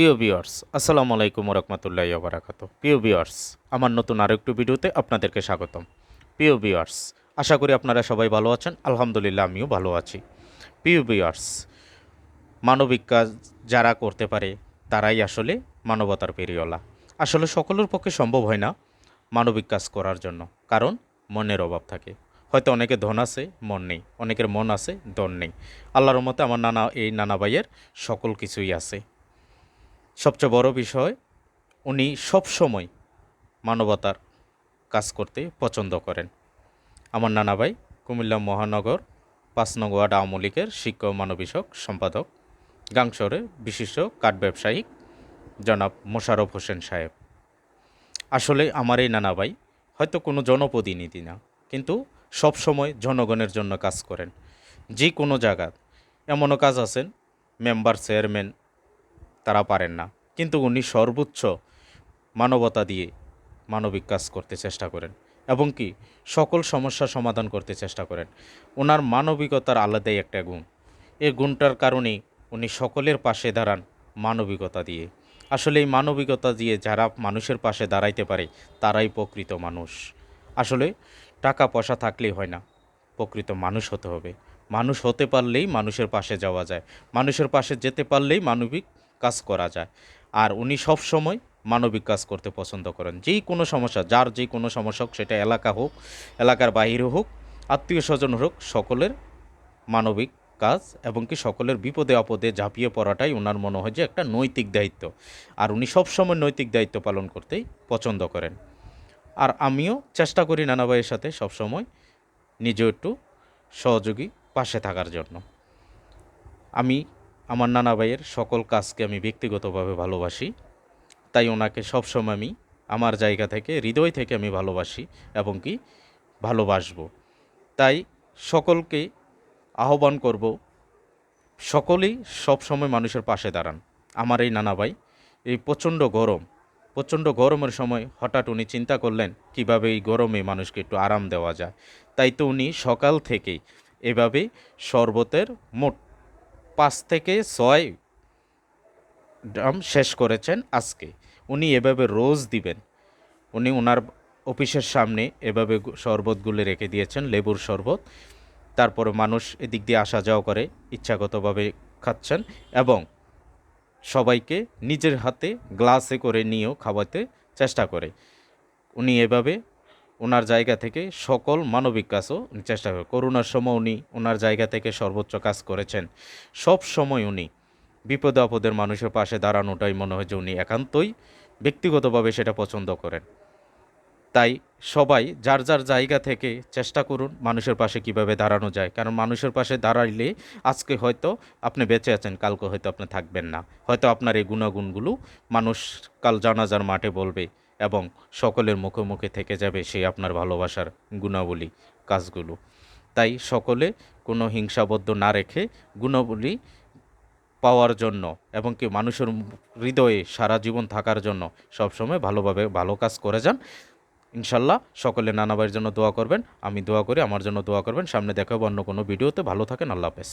প্রিয় ভিউয়ার্স আসসালামু আলাইকুম রহমতুল্লাহ বারাকাত প্রিয় ভিউয়ার্স আমার নতুন আরেকটু ভিডিওতে আপনাদেরকে স্বাগতম। প্রিয় ভিউয়ার্স আশা করি আপনারা সবাই ভালো আছেন, আলহামদুলিল্লাহ আমিও ভালো আছি। প্রিয় ভিউয়ার্স মানবিক কাজ যারা করতে পারে, তারাই আসলে মানবতার পেরিওলা আসলে সকলের পক্ষে সম্ভব হয় না মানবিক কাজ করার জন্য, কারণ মনের অভাব থাকে। হয়তো অনেকে ধন আছে, মন নেই। অনেকের মন আছে, ধন নেই। আল্লাহর মতে আমার নানা, এই নানা ভাইয়ের সকল কিছুই আছে। সবচেয়ে বড় বিষয়, উনি সবসময় মানবতার কাজ করতে পছন্দ করেন। আমার নানা ভাই কুমিল্লা মহানগর, পাঁচ নং ওয়ার্ড আওয়ামী লীগের শিক্ষক মানবিষক সম্পাদক গাংশরে বিশিষ্ট কাঠ ব্যবসায়ী জনাব মোশারফ হোসেন সাহেব। আসলে আমার এই নানা ভাই হয়তো কোনো জনপ্রতিনিধি না, কিন্তু সব সময় জনগণের জন্য কাজ করেন। যে কোনো জায়গা এমনও কাজ আছেন, মেম্বার, চেয়ারম্যান তারা পারেন না। কিন্তু উনি সর্বোচ্চ মানবতা দিয়ে মানবিক কাজ করতে চেষ্টা করেন এবং কি সকল সমস্যা সমাধান করতে চেষ্টা করেন। ওনার মানবিকতার আলাদাই একটা গুণ। এই গুণটার কারণেই উনি সকলের পাশে দাঁড়ান মানবিকতা দিয়ে। আসলে এই মানবিকতা দিয়ে যারা মানুষের পাশে দাঁড়াইতে পারে, তারাই প্রকৃত মানুষ। আসলে টাকা পয়সা থাকলেই হয় না, প্রকৃত মানুষ হতে হবে। মানুষ হতে পারলেই মানুষের পাশে যাওয়া যায়। মানুষের পাশে যেতে পারলেই মানবিক কাজ করা যায়। আর উনি সব সময় মানবিক কাজ করতে পছন্দ করেন। যেই কোনো সমস্যা, যার যে কোনো সমস্যা হোক, সেটা এলাকা হোক, এলাকার বাইরে হোক, আত্মীয় স্বজন হোক, সকলের মানবিক কাজ এবং কি সকলের বিপদে আপদে ঝাঁপিয়ে পড়াটাই ওনার মনে হয় যে একটা নৈতিক দায়িত্ব। আর উনি সবসময় নৈতিক দায়িত্ব পালন করতেই পছন্দ করেন। আর আমিও চেষ্টা করি নানা ভাইয়ের সাথে সবসময় নিজেও একটু সহযোগী পাশে থাকার জন্য। আমি আমার নানা ভাইয়ের সকল কাজকে আমি ব্যক্তিগতভাবে ভালোবাসি। তাই ওনাকে সবসময় আমি আমার জায়গা থেকে, হৃদয় থেকে আমি ভালোবাসি এবং কি ভালোবাসবো। তাই সকলকে আহ্বান করব, সকলেই সবসময় মানুষের পাশে দাঁড়ান। আমার এই নানা ভাই, এই প্রচণ্ড গরম, প্রচণ্ড গরমের সময় হঠাৎ উনি চিন্তা করলেন, কীভাবে এই গরমে মানুষকে একটু আরাম দেওয়া যায়। তাই তো উনি সকাল থেকেই এভাবে শরবতের মোট পাঁচ থেকে ছয় ড্রাম শেষ করেছেন আজকে। উনি এভাবে রোজ দিবেন। উনি ওনার অফিসের সামনে এভাবে শরবতগুলো রেখে দিয়েছেন, লেবুর শরবত। তারপরে মানুষ এদিক দিয়ে আসা যাওয়া করে, ইচ্ছাগতভাবে খাচ্ছেন এবং সবাইকে নিজের হাতে গ্লাসে করে নিয়েও খাওয়াতে চেষ্টা করে। উনি এভাবে ওনার জায়গা থেকে সকল মানবিক কাজও চেষ্টা করে করোনার সময় উনি ওনার জায়গা থেকে সর্বোচ্চ কাজ করেছেন। সব সময় উনি বিপদে আপদের মানুষের পাশে দাঁড়ানোটাই মনে হয় যে উনি একান্তই ব্যক্তিগতভাবে সেটা পছন্দ করেন। তাই সবাই যার যার জায়গা থেকে চেষ্টা করুন মানুষের পাশে কীভাবে দাঁড়ানো যায়। কারণ মানুষের পাশে দাঁড়াইলে আজকে হয়তো আপনি বেঁচে আছেন, কালকে হয়তো আপনি থাকবেন না। হয়তো আপনার এই গুণাগুণগুলো মানুষ কাল জানাজার মাঠে বলবে। এবং সকলের মুখে মুখে থেকে যাবে সেই আপনার ভালোবাসার গুণাবলী কাজগুলো। তাই সকলে কোনো হিংসাবদ্ধ না রেখে গুণাবলী পাওয়ার জন্য এবং কি মানুষের হৃদয়ে সারা জীবন থাকার জন্য সবসময় ভালোভাবে ভালো কাজ করে যান। ইনশাল্লাহ সকলে নানাবাইয়ের জন্য দোয়া করবেন। আমি দোয়া করি, আমার জন্য দোয়া করবেন। সামনে দেখা অন্য কোনো ভিডিওতে। ভালো থাকেন, আল্লাহ হাফেজ।